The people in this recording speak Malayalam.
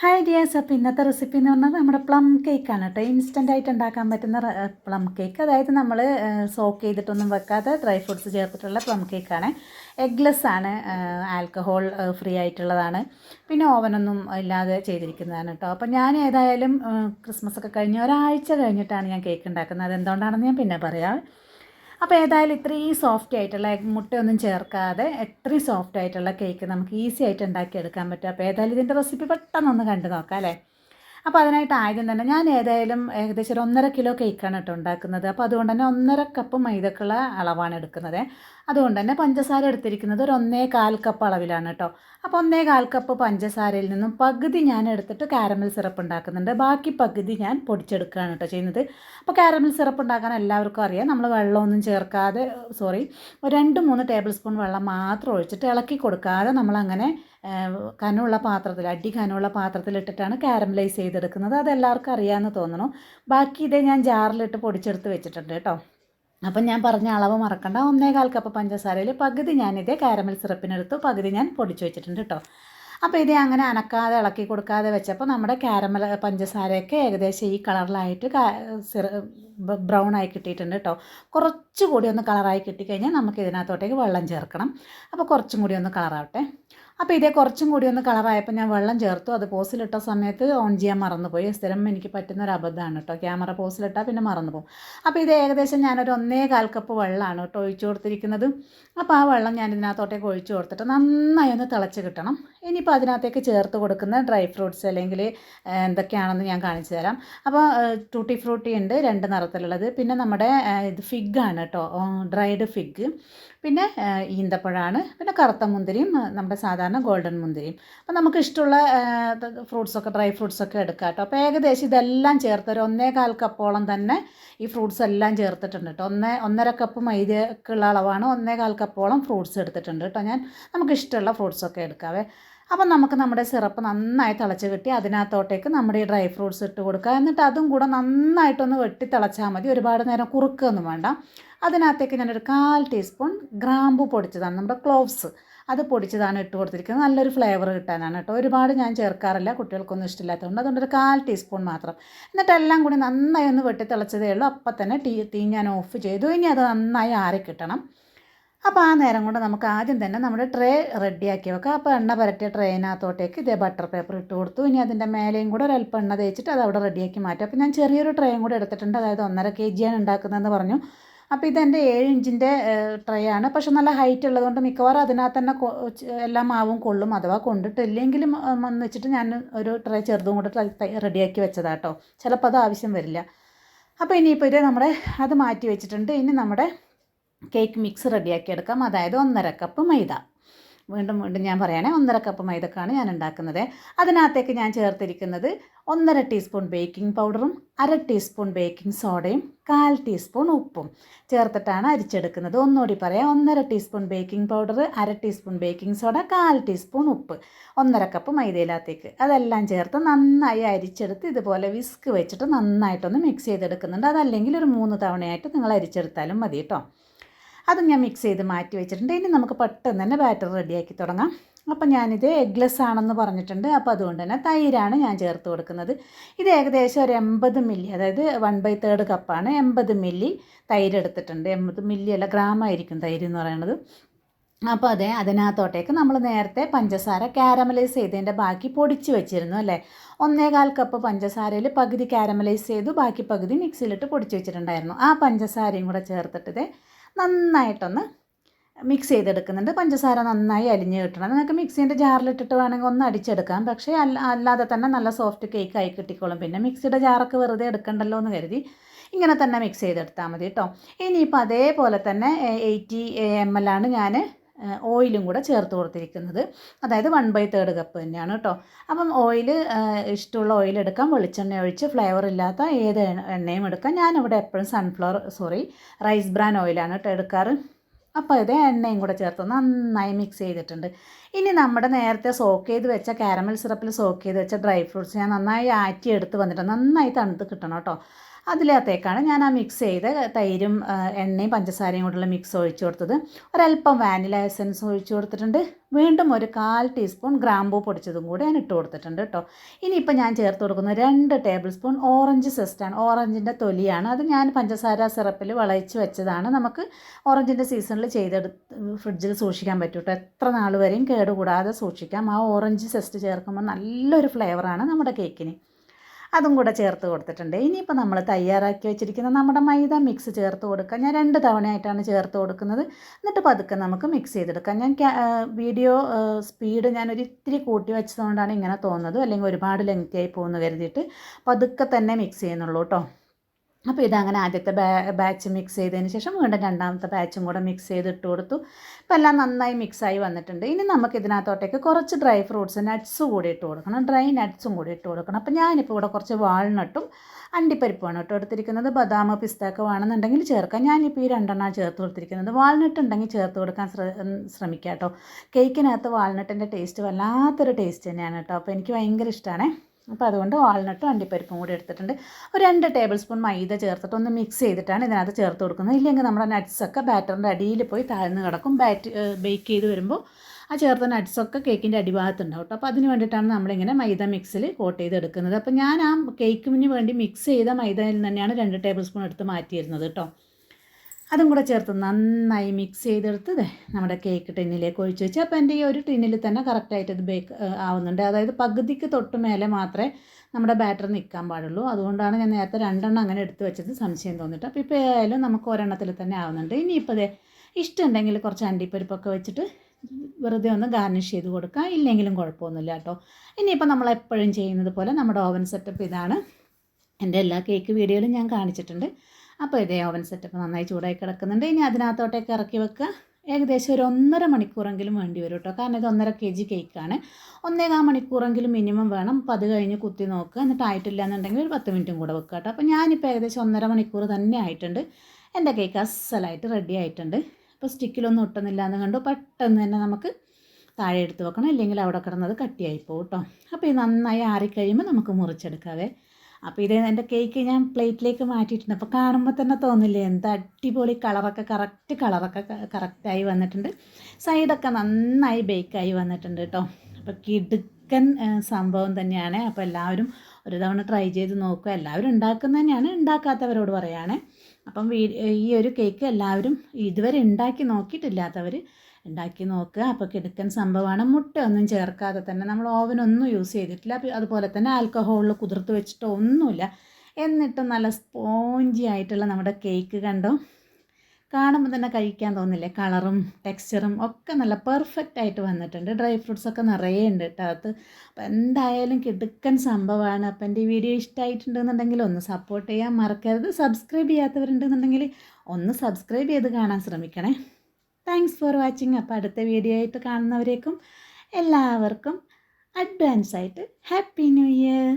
ഹായ് ഡിയാസ് അപ്പോൾ ഇന്നത്തെ റെസിപ്പി എന്ന് പറഞ്ഞാൽ നമ്മുടെ പ്ലം കേക്കാണ് കേട്ടോ. ഇൻസ്റ്റന്റ് ആയിട്ട് ഉണ്ടാക്കാൻ പറ്റുന്ന പ്ലം കേക്ക് അതായത് നമ്മൾ സോക്ക് ചെയ്തിട്ടൊന്നും വെക്കാതെ ഡ്രൈ ഫ്രൂട്ട്സ് ചേർത്തിട്ടുള്ള പ്ലം കേക്കാണ് എഗ്ലെസ് ആണ് ആൽക്കഹോൾ ഫ്രീ ആയിട്ടുള്ളതാണ്. പിന്നെ ഓവനൊന്നും ഇല്ലാതെ ചെയ്തിരിക്കുന്നതാണ് കേട്ടോ. അപ്പോൾ ഞാൻ ഏതായാലും ക്രിസ്മസ് ഒക്കെ കഴിഞ്ഞ് ഒരാഴ്ച കഴിഞ്ഞിട്ടാണ് ഞാൻ കേക്ക് ഉണ്ടാക്കുന്നത്. അതെന്തുകൊണ്ടാണെന്ന് ഞാൻ പിന്നെ പറയാം. അപ്പോൾ ഏതായാലും ഇത്രയും സോഫ്റ്റ് ആയിട്ടുള്ള മുട്ടയൊന്നും ചേർക്കാതെ എത്രയും സോഫ്റ്റ് ആയിട്ടുള്ള കേക്ക് നമുക്ക് ഈസി ആയിട്ട് ഉണ്ടാക്കിയെടുക്കാൻ പറ്റും. അപ്പോൾ ഏതായാലും ഇതിന്റെ റെസിപ്പി പെട്ടെന്നൊന്ന് കണ്ടു നോക്കാം അല്ലേ? അപ്പോൾ അതിനായിട്ട് ആദ്യം തന്നെ ഞാൻ ഏതായാലും ഏകദേശം ഒരു ഒന്നര കിലോ കേക്കാണ് കേട്ടോ ഉണ്ടാക്കുന്നത്. അപ്പോൾ അതുകൊണ്ട് തന്നെ ഒന്നര കപ്പ് മൈദക്കുള്ള അളവാണ് എടുക്കുന്നത്. അതുകൊണ്ട് തന്നെ പഞ്ചസാര എടുത്തിരിക്കുന്നത് ഒരു ഒന്നേ കാൽ കപ്പ് അളവിലാണ് കേട്ടോ അപ്പോൾ ഒന്നേ കാൽ കപ്പ് പഞ്ചസാരയിൽ നിന്നും പകുതി ഞാൻ എടുത്തിട്ട് കാരമൽ സിറപ്പ് ഉണ്ടാക്കുന്നുണ്ട്. ബാക്കി പകുതി ഞാൻ പൊടിച്ചെടുക്കുകയാണ് കേട്ടോ ചെയ്യുന്നത്. അപ്പോൾ കാരമൽ സിറപ്പ് ഉണ്ടാക്കാൻ എല്ലാവർക്കും അറിയാം. നമ്മൾ വെള്ളമൊന്നും ചേർക്കാതെ സോറി രണ്ട് മൂന്ന് ടേബിൾ സ്പൂൺ വെള്ളം മാത്രം ഒഴിച്ചിട്ട് ഇളക്കി കൊടുക്കാതെ നമ്മളങ്ങനെ കനമുള്ള പാത്രത്തിൽ അടി കനമുള്ള പാത്രത്തിലിട്ടിട്ടാണ് കാരമലൈസ് ചെയ്തെടുക്കുന്നത്. അതെല്ലാവർക്കും അറിയാമെന്ന് തോന്നുന്നു. ബാക്കി ഇതേ ഞാൻ ജാറിലിട്ട് പൊടിച്ചെടുത്ത് വെച്ചിട്ടുണ്ട് കേട്ടോ. അപ്പം ഞാൻ പറഞ്ഞ അളവ് മറക്കണ്ട. ഒന്നേകാൽ കപ്പ് പഞ്ചസാരയിൽ പകുതി ഞാനിതേ കാരമൽ സിറപ്പിനെടുത്തു. പകുതി ഞാൻ പൊടിച്ചു വെച്ചിട്ടുണ്ട് കേട്ടോ. അപ്പോൾ ഇതേ അങ്ങനെ അനക്കാതെ ഇളക്കി കൊടുക്കാതെ വെച്ചപ്പോൾ നമ്മുടെ കാരമൽ പഞ്ചസാരയൊക്കെ ഏകദേശം ഈ കളറിലായിട്ട് സിറ ബ്രൗൺ ആയി കിട്ടിയിട്ടുണ്ട് കേട്ടോ. കുറച്ചുകൂടി ഒന്ന് കളറായി കിട്ടിക്കഴിഞ്ഞാൽ നമുക്ക് ഇതിനകത്തോട്ടേക്ക് വെള്ളം ചേർക്കണം. അപ്പോൾ കുറച്ചും കൂടി ഒന്ന് കളറാവട്ടെ. അപ്പോൾ ഇതേ കുറച്ചും കൂടി ഒന്ന് കളറായപ്പോൾ ഞാൻ വെള്ളം ചേർത്തു. അത് പോസിലിട്ട സമയത്ത് ഓൺ ചെയ്യാൻ മറന്നുപോയി. സ്ഥിരം എനിക്ക് പറ്റുന്ന ഒരു അബദ്ധമാണ് കേട്ടോ ക്യാമറ പോസിലിട്ടാൽ പിന്നെ മറന്നു പോകും അപ്പോൾ ഇത് ഏകദേശം ഞാനൊരു ഒന്നേ കാൽ കപ്പ് വെള്ളമാണ് കേട്ടോ ഒഴിച്ചു കൊടുത്തിരിക്കുന്നത്. അപ്പോൾ ആ വെള്ളം ഞാൻ ഇതിനകത്തോട്ടേക്ക് ഒഴിച്ചു കൊടുത്തിട്ട് നന്നായി ഒന്ന് തിളച്ച് കിട്ടണം. ഇനിയിപ്പോൾ അതിനകത്തേക്ക് ചേർത്ത് കൊടുക്കുന്ന ഡ്രൈ ഫ്രൂട്ട്സ് അല്ലെങ്കിൽ എന്തൊക്കെയാണെന്ന് ഞാൻ കാണിച്ചു തരാം. അപ്പോൾ ടൂട്ടി ഫ്രൂട്ടി ഉണ്ട് രണ്ട് നിറത്തിലുള്ളത്. പിന്നെ നമ്മുടെ ഇത് ഫിഗാണ് കേട്ടോ ഡ്രൈഡ് ഫിഗ് പിന്നെ ഈന്തപ്പഴമാണ് പിന്നെ കറുത്ത മുന്തിരിയും നമ്മുടെ സാധാരണ ഗോൾഡൻ മുന്തിരിയും. അപ്പോൾ നമുക്ക് ഇഷ്ടമുള്ള ഫ്രൂട്ട്സൊക്കെ ഡ്രൈ ഫ്രൂട്ട്സൊക്കെ എടുക്കാം കേട്ടോ. അപ്പോൾ ഏകദേശം ഇതെല്ലാം ചേർത്ത് ഒരു ഒന്നേ കാൽ കപ്പോളം തന്നെ ഈ ഫ്രൂട്ട്സ് എല്ലാം ചേർത്തിട്ടുണ്ട് കേട്ടോ. ഒന്നേ ഒന്നര കപ്പ് മൈദക്കുള്ള അളവാണ് ഒന്നേ കാൽ കപ്പോളം ഫ്രൂട്ട്സ് എടുത്തിട്ടുണ്ട് കേട്ടോ ഞാൻ. നമുക്ക് ഇഷ്ടമുള്ള ഫ്രൂട്ട്സൊക്കെ എടുക്കാവേ. അപ്പം നമുക്ക് നമ്മുടെ സിറപ്പ് നന്നായി തിളച്ച് കിട്ടി അതിനകത്തോട്ടേക്ക് നമ്മുടെ ഈ ഡ്രൈ ഫ്രൂട്ട്സ് ഇട്ട് കൊടുക്കുക. എന്നിട്ട് അതും കൂടെ നന്നായിട്ടൊന്ന് വെട്ടി തിളച്ചാൽ മതി. ഒരുപാട് നേരം കുറുക്കൊന്നും വേണ്ട. അതിനകത്തേക്ക് ഞാനൊരു കാൽ ടീസ്പൂൺ ഗ്രാമ്പു പൊടിച്ചതാണ് നമ്മുടെ ക്ലോവ്സ്. അത് പൊടിച്ചതാണ് ഇട്ട് കൊടുത്തിരിക്കുന്നത്. നല്ലൊരു ഫ്ലേവർ കിട്ടാനാണ് കേട്ടോ. ഒരുപാട് ഞാൻ ചേർക്കാറില്ല. കുട്ടികൾക്കൊന്നും ഇഷ്ടമില്ലാത്തതുകൊണ്ട്. അതുകൊണ്ട് ഒരു കാൽ ടീസ്പൂൺ മാത്രം. എന്നിട്ട് എല്ലാം കൂടി നന്നായി ഒന്ന് വെട്ടി തിളച്ചതേ ഉള്ളൂ. അപ്പം തന്നെ ടീ തീ ഞാൻ ഓഫ് ചെയ്തു. ഇനി അത് നന്നായി ആറി കിട്ടണം. അപ്പോൾ ആ നേരം കൊണ്ട് നമുക്ക് ആദ്യം തന്നെ നമ്മുടെ ട്രേ റെഡിയാക്കി വെക്കാം. അപ്പോൾ എണ്ണ പരട്ടിയ ട്രേനകത്തോട്ടേക്ക് ഇതേ ബട്ടർ പേപ്പർ ഇട്ട് കൊടുത്തു. ഇനി അതിന്റെ മേലെയും കൂടെ ഒരൽപ്പം എണ്ണ തേച്ചിട്ട് അത് അവിടെ റെഡിയാക്കി മാറ്റും. അപ്പോൾ ഞാൻ ചെറിയൊരു ട്രേയും കൂടെ എടുത്തിട്ടുണ്ട്. അതായത് ഒന്നര കെ ജിയാണ് ഉണ്ടാക്കുന്നതെന്ന് പറഞ്ഞു. അപ്പോൾ ഇതെന്റെ ഏഴ് ഇഞ്ചിന്റെ ട്രേ ആണ്. പക്ഷെ നല്ല ഹൈറ്റ് ഉള്ളതുകൊണ്ട് മിക്കവാറും അതിനകത്ത് തന്നെ എല്ലാ മാവും കൊള്ളും അഥവാ കൊണ്ടിട്ടില്ലെങ്കിലും വന്ന് വെച്ചിട്ട് ഞാൻ ഒരു ട്രേ ചെറുതും കൂടെ റെഡിയാക്കി വെച്ചതാട്ടോ ചിലപ്പോൾ അത് ആവശ്യം വരില്ല. അപ്പോൾ ഇനിയിപ്പോൾ ഇത് നമ്മുടെ അത് മാറ്റി വെച്ചിട്ടുണ്ട്. ഇനി നമ്മുടെ കേക്ക് മിക്സ് റെഡിയാക്കി എടുക്കാം. അതായത് ഒന്നര കപ്പ് മൈദ. വീണ്ടും വീണ്ടും ഞാൻ പറയണേ ഒന്നര കപ്പ് മൈദക്കാണ് ഞാൻ ഉണ്ടാക്കുന്നത്. അതിനകത്തേക്ക് ഞാൻ ചേർത്തിരിക്കുന്നത് ഒന്നര ടീസ്പൂൺ ബേക്കിംഗ് പൗഡറും അര ടീസ്പൂൺ ബേക്കിംഗ് സോഡയും കാൽ ടീസ്പൂൺ ഉപ്പും ചേർത്തിട്ടാണ് അരിച്ചെടുക്കുന്നത്. ഒന്നുകൂടി പറയാം ഒന്നര ടീസ്പൂൺ ബേക്കിംഗ് പൗഡർ അര ടീസ്പൂൺ ബേക്കിംഗ് സോഡ കാൽ ടീസ്പൂൺ ഉപ്പ് ഒന്നര കപ്പ് മൈദയിലകത്തേക്ക്. അതെല്ലാം ചേർത്ത് നന്നായി അരിച്ചെടുത്ത് ഇതുപോലെ വിസ്ക് വെച്ചിട്ട് നന്നായിട്ടൊന്ന് മിക്സ് ചെയ്തെടുക്കുന്നുണ്ട്. അതല്ലെങ്കിൽ ഒരു മൂന്ന് തവണയായിട്ട് നിങ്ങൾ അരിച്ചെടുത്താലും മതി കേട്ടോ. അതും ഞാൻ മിക്സ് ചെയ്ത് മാറ്റി വെച്ചിട്ടുണ്ട്. ഇനി നമുക്ക് പെട്ടെന്ന് തന്നെ ബാറ്റർ റെഡിയാക്കി തുടങ്ങാം. അപ്പം ഞാനിത് എഗ്ലെസ് ആണെന്ന് പറഞ്ഞിട്ടുണ്ട്. അപ്പോൾ അതുകൊണ്ട് തന്നെ തൈരാണ് ഞാൻ ചേർത്ത് കൊടുക്കുന്നത്. ഇത് ഏകദേശം ഒരു എൺപത് മില്ലി അതായത് വൺ ബൈ തേർഡ് കപ്പാണ് എൺപത് മില്ലി തൈര് എടുത്തിട്ടുണ്ട്. എൺപത് മില്ലി അല്ല ഗ്രാമായിരിക്കും തൈര് എന്ന് പറയുന്നത്. അപ്പോൾ അതെ അതിനകത്തോട്ടേക്ക് നമ്മൾ നേരത്തെ പഞ്ചസാര കാരമലൈസ് ചെയ്തതിന്റെ ബാക്കി പൊടിച്ച് വെച്ചിരുന്നു അല്ലേ? ഒന്നേകാൽ കപ്പ് പഞ്ചസാരയിൽ പകുതി കാരമലൈസ് ചെയ്തു ബാക്കി പകുതി മിക്സിയിലിട്ട് പൊടിച്ച് വെച്ചിട്ടുണ്ടായിരുന്നു. ആ പഞ്ചസാരയും കൂടെ ചേർത്തിട്ട് നന്നായിട്ടൊന്ന് മിക്സ് ചെയ്തെടുക്കുന്നുണ്ട്. പഞ്ചസാര നന്നായി അലിഞ്ഞ് കിട്ടണം. നിങ്ങൾക്ക് മിക്സീന്റെ ജാറിലിട്ടിട്ട് വേണമെങ്കിൽ ഒന്ന് അടിച്ചെടുക്കാം. പക്ഷേ അല്ല അല്ലാതെ തന്നെ നല്ല സോഫ്റ്റ് കേക്ക് ആയി കിട്ടിക്കോളും. പിന്നെ മിക്സിയുടെ ജാറൊക്കെ വെറുതെ എടുക്കണ്ടല്ലോ എന്ന് കരുതി ഇങ്ങനെ തന്നെ മിക്സ് ചെയ്തെടുത്താൽ മതി കേട്ടോ. ഇനിയിപ്പോൾ അതേപോലെ തന്നെ എയ്റ്റി എം ആണ് ഞാൻ ഓയിലും കൂടെ ചേർത്ത് കൊടുത്തിരിക്കുന്നത്. അതായത് വൺ ബൈ തേർഡ് കപ്പ് തന്നെയാണ് കേട്ടോ അപ്പം ഓയിൽ ഇഷ്ടമുള്ള ഓയിൽ എടുക്കാം. വെളിച്ചെണ്ണ ഒഴിച്ച് ഫ്ലേവർ ഇല്ലാത്ത ഏത് എണ്ണയും എടുക്കാം. ഞാനിവിടെ എപ്പോഴും സൺഫ്ലവർ സോറി റൈസ് ബ്രാൻ ഓയിലാണ് കേട്ടോ എടുക്കാറ്. അപ്പോൾ ഇത് എണ്ണയും കൂടെ ചേർത്ത് നന്നായി മിക്സ് ചെയ്തിട്ടുണ്ട്. ഇനി നമ്മുടെ നേരത്തെ സോക്ക് ചെയ്ത് വെച്ച കാരമൽ സിറപ്പിൽ സോക്ക് ചെയ്ത് വെച്ച ഡ്രൈ ഫ്രൂട്ട്സ് ഞാൻ നന്നായി ആറ്റി എടുത്ത് വന്നിട്ട് നന്നായി തണുത്ത് കിട്ടണം കേട്ടോ അതിലകത്തേക്കാണ് ഞാൻ ആ മിക്സ് ചെയ്ത് തൈരും എണ്ണയും പഞ്ചസാരയും കൊണ്ടുള്ള മിക്സ് ഒഴിച്ചു കൊടുത്തത്. ഒരല്പം വാനില എസൻസ് ഒഴിച്ചു കൊടുത്തിട്ടുണ്ട്. വീണ്ടും ഒരു കാൽ ടീസ്പൂൺ ഗ്രാമ്പൂ പൊടിച്ചതും കൂടി ഞാൻ ഇട്ട് കൊടുത്തിട്ടുണ്ട് കേട്ടോ ഇനിയിപ്പോൾ ഞാൻ ചേർത്ത് കൊടുക്കുന്ന രണ്ട് ടേബിൾ സ്പൂൺ ഓറഞ്ച് സെസ്റ്റാണ് ഓറഞ്ചിന്റെ തൊലിയാണ്. അത് ഞാൻ പഞ്ചസാര സിറപ്പിൽ വളയിച്ച് വെച്ചതാണ്. നമുക്ക് ഓറഞ്ചിന്റെ സീസണിൽ ചെയ്തെടുത്ത് ഫ്രിഡ്ജിൽ സൂക്ഷിക്കാൻ പറ്റും കേട്ടോ എത്ര നാൾ വരെയും കേടുകൂടാതെ സൂക്ഷിക്കാം. ആ ഓറഞ്ച് സെസ്റ്റ് ചേർക്കുമ്പോൾ നല്ലൊരു ഫ്ലേവറാണ് നമ്മുടെ കേക്കിന് അതും കൂടെ ചേർത്ത് കൊടുത്തിട്ടുണ്ട്. ഇനിയിപ്പോൾ നമ്മൾ തയ്യാറാക്കി വെച്ചിരിക്കുന്ന നമ്മുടെ മൈദ മിക്സ് ചേർത്ത് കൊടുക്കാം. ഞാൻ രണ്ട് തവണയായിട്ടാണ് ചേർത്ത് കൊടുക്കുന്നത്. എന്നിട്ട് പതുക്കെ നമുക്ക് മിക്സ് ചെയ്തെടുക്കാം. ഞാൻ വീഡിയോ സ്പീഡ് ഞാൻ ഒരു ഇത്തിരി കൂട്ടി വെച്ചതുകൊണ്ടാണ് ഇങ്ങനെ തോന്നുന്നത്. അല്ലെങ്കിൽ ഒരുപാട് ലെങ്തി ആയി പോകുന്നു കരുതിയിട്ട് പതുക്കെ തന്നെ മിക്സ് ചെയ്യുന്നുള്ളൂ കേട്ടോ അപ്പോൾ ഇതങ്ങനെ ആദ്യത്തെ ബാച്ച് മിക്സ് ചെയ്തതിന് ശേഷം വീണ്ടും രണ്ടാമത്തെ ബാച്ചും കൂടെ മിക്സ് ചെയ്ത് ഇട്ട് കൊടുത്തു. അപ്പോൾ എല്ലാം നന്നായി മിക്സായി വന്നിട്ടുണ്ട്. ഇനി നമുക്ക് ഇതിനകത്തോട്ടേക്ക് കുറച്ച് ഡ്രൈ ഫ്രൂട്ട്സ് നട്ട്സ് കൂടി ഇട്ട് കൊടുക്കണം. ഡ്രൈ നട്ട്സും കൂടി ഇട്ട് കൊടുക്കണം. അപ്പോൾ ഞാനിപ്പോൾ ഇവിടെ കുറച്ച് വാൾനട്ടും അണ്ടിപ്പരിപ്പുമാണ് കേട്ടോ എടുത്തിരിക്കുന്നത് ബദാം പിസ്താക്ക വേണമെന്നുണ്ടെങ്കിൽ ചേർക്കാം. ഞാനിപ്പോൾ ഈ രണ്ടെണ്ണം ചേർത്ത് കൊടുത്തിരിക്കുന്നത്. വാൾനട്ട് ഉണ്ടെങ്കിൽ ചേർത്ത് കൊടുക്കാൻ ശ്ര ശ്രമിക്കാം കേട്ടോ. കേക്കിനകത്ത് വാൾനട്ടിന്റെ ടേസ്റ്റ് വല്ലാത്തൊരു ടേസ്റ്റ് തന്നെയാണ് കേട്ടോ. അപ്പോൾ എനിക്ക് ഭയങ്കര ഇഷ്ടമാണ് അപ്പോൾ അതുകൊണ്ട് വാൾനട്ടും അണ്ടിപ്പരിപ്പും കൂടി എടുത്തിട്ടുണ്ട്. ഒരു രണ്ട് ടേബിൾ സ്പൂൺ മൈദ ചേർത്തിട്ട് ഒന്ന് മിക്സ് ചെയ്തിട്ടാണ് ഇതിനകത്ത് ചേർത്ത് കൊടുക്കുന്നത്. ഇല്ലെങ്കിൽ നമ്മുടെ നട്ട്സൊക്കെ ബാറ്ററിന്റെ അടിയിൽ പോയി താഴ്ന്ന് കിടക്കും. ബാറ്റ് ബേക്ക് ചെയ്ത് വരുമ്പോൾ ആ ചേർത്ത നട്ട്സൊക്കെ കേക്കിന്റെ അടിഭാഗത്തുണ്ടാവും കേട്ടോ അപ്പോൾ അതിന് വേണ്ടിയിട്ടാണ് നമ്മളിങ്ങനെ മൈദ മിക്സിൽ കോട്ട് ചെയ്തെടുക്കുന്നത് അപ്പോൾ ഞാൻ ആ കേക്കിന് വേണ്ടി മിക്സ് ചെയ്ത മൈദയിൽ തന്നെയാണ് രണ്ട് ടേബിൾ സ്പൂൺ എടുത്ത് മാറ്റിയിരുന്നത് കേട്ടോ അതും കൂടെ ചേർത്ത് നന്നായി മിക്സ് ചെയ്തെടുത്ത് നമ്മുടെ കേക്ക് ടിന്നിലേക്ക് ഒഴിച്ച് വെച്ച്. അപ്പോൾ എന്റെ ഈ ഒരു ടിന്നിൽ തന്നെ കറക്റ്റായിട്ട് ഇത് ബേക്ക് ആവുന്നുണ്ട്. അതായത് പകുതിക്ക് തൊട്ട് മേലെ മാത്രമേ നമ്മുടെ ബാറ്റർ നിൽക്കാൻ പാടുള്ളൂ. അതുകൊണ്ടാണ് ഞാൻ നേരത്തെ രണ്ടെണ്ണം അങ്ങനെ എടുത്ത് വെച്ചത്. സംശയം തോന്നിട്ട്. അപ്പോൾ ഇപ്പോൾ ഏതായാലും നമുക്ക് ഒരെണ്ണത്തിൽ തന്നെ ആവുന്നുണ്ട്. ഇനിയിപ്പോൾ ഇഷ്ടമുണ്ടെങ്കിൽ കുറച്ച് അണ്ടിപ്പരിപ്പൊക്കെ വെച്ചിട്ട് വെറുതെ ഒന്ന് ഗാർണിഷ് ചെയ്ത് കൊടുക്കാം. ഇല്ലെങ്കിലും കുഴപ്പമൊന്നുമില്ല കേട്ടോ. ഇനിയിപ്പോൾ നമ്മൾ എപ്പോഴും ചെയ്യുന്നത് പോലെ നമ്മുടെ ഓവൻ സെറ്റപ്പ് ഇതാണ്. എന്റെ എല്ലാ കേക്ക് വീഡിയോയിലും ഞാൻ കാണിച്ചിട്ടുണ്ട്. അപ്പോൾ ഇതേ ഓവൻ സെറ്റപ്പ് നന്നായി ചൂടായി കിടക്കുന്നുണ്ട്. ഇനി അതിനകത്തോട്ടേക്ക് ഇറക്കി വെക്കുക. ഏകദേശം ഒരു ഒന്നര മണിക്കൂറെങ്കിലും വേണ്ടി വരും കേട്ടോ. കാരണം ഇത് ഒന്നര കെ ജി കേക്കാണ് ഒന്നേകാൽ മണിക്കൂറെങ്കിലും മിനിമം വേണം. അപ്പം അത് കഴിഞ്ഞ് കുത്തി നോക്കുക. എന്നിട്ട് ആയിട്ടില്ല എന്നുണ്ടെങ്കിൽ ഒരു പത്ത് മിനിറ്റും കൂടെ വെക്കുക കേട്ടോ. അപ്പോൾ ഞാനിപ്പോൾ ഏകദേശം ഒന്നര മണിക്കൂർ തന്നെ ആയിട്ടുണ്ട്. എന്റെ കേക്ക് അസലായിട്ട് റെഡി ആയിട്ടുണ്ട്. അപ്പോൾ സ്റ്റിക്കിലൊന്നും ഒട്ടുന്നില്ല എന്ന് കണ്ടു. പെട്ടെന്ന് തന്നെ നമുക്ക് താഴെ എടുത്ത് വെക്കണം. ഇല്ലെങ്കിൽ അവിടെ കിടന്നത് കട്ടിയായി പോകും കേട്ടോ. അപ്പോൾ ഇത് നന്നായി ആറിക്കഴിയുമ്പോൾ നമുക്ക് മുറിച്ചെടുക്കാവേ. അപ്പോൾ ഇത് എന്റെ കേക്ക് ഞാൻ പ്ലേറ്റിലേക്ക് മാറ്റിയിട്ടുണ്ട്. അപ്പോൾ കാണുമ്പോൾ തന്നെ തോന്നില്ലേ എന്താ അടിപൊളി കളറൊക്കെ കറക്റ്റ് കളറൊക്കെ കറക്റ്റായി വന്നിട്ടുണ്ട്. സൈഡൊക്കെ നന്നായി ബേക്കായി വന്നിട്ടുണ്ട് കേട്ടോ അപ്പോൾ കിടുക്കൻ സംഭവം തന്നെയാണ്. അപ്പോൾ എല്ലാവരും ഒരു തവണ ട്രൈ ചെയ്ത് നോക്കുക. എല്ലാവരും ഉണ്ടാക്കുന്നത് തന്നെയാണ് ഉണ്ടാക്കാത്തവരോട് പറയുകയാണ് അപ്പം ഈ ഒരു കേക്ക് എല്ലാവരും ഇതുവരെ ഉണ്ടാക്കി നോക്കിയിട്ടില്ലാത്തവർ ഉണ്ടാക്കി നോക്കുക. അപ്പോൾ കിടക്കൻ സംഭവമാണ്. മുട്ട ഒന്നും ചേർക്കാതെ തന്നെ നമ്മൾ ഓവനൊന്നും യൂസ് ചെയ്തിട്ടില്ല. അതുപോലെ തന്നെ ആൽക്കഹോളിൽ കുതിർത്ത് വെച്ചിട്ടോ ഒന്നുമില്ല. എന്നിട്ട് നല്ല സ്പോഞ്ചി ആയിട്ടുള്ള നമ്മുടെ കേക്ക് കണ്ടോ? കാണുമ്പോൾ തന്നെ കഴിക്കാൻ തോന്നില്ലേ? കളറും ടെക്സ്ചറും ഒക്കെ നല്ല പെർഫെക്റ്റ് ആയിട്ട് വന്നിട്ടുണ്ട്. ഡ്രൈ ഫ്രൂട്ട്സ് ഒക്കെ നിറയെ ഉണ്ട് കേട്ടോ അകത്ത് അപ്പോൾ എന്തായാലും കിടുക്കൻ സംഭവമാണ്. അപ്പോൾ എന്റെ ഈ വീഡിയോ ഇഷ്ടമായിട്ടുണ്ടെന്നുണ്ടെങ്കിൽ ഒന്ന് സപ്പോർട്ട് ചെയ്യാൻ മറക്കരുത്. സബ്സ്ക്രൈബ് ചെയ്യാത്തവരുണ്ടെന്നുണ്ടെങ്കിൽ ഒന്ന് സബ്സ്ക്രൈബ് ചെയ്ത് കാണാൻ ശ്രമിക്കണേ. താങ്ക്സ് ഫോർ വാച്ചിങ് അപ്പോൾ അടുത്ത വീഡിയോ ആയിട്ട് കാണുന്നവരേക്കും എല്ലാവർക്കും അഡ്വാൻസ് ആയിട്ട് ഹാപ്പി ന്യൂ ഇയർ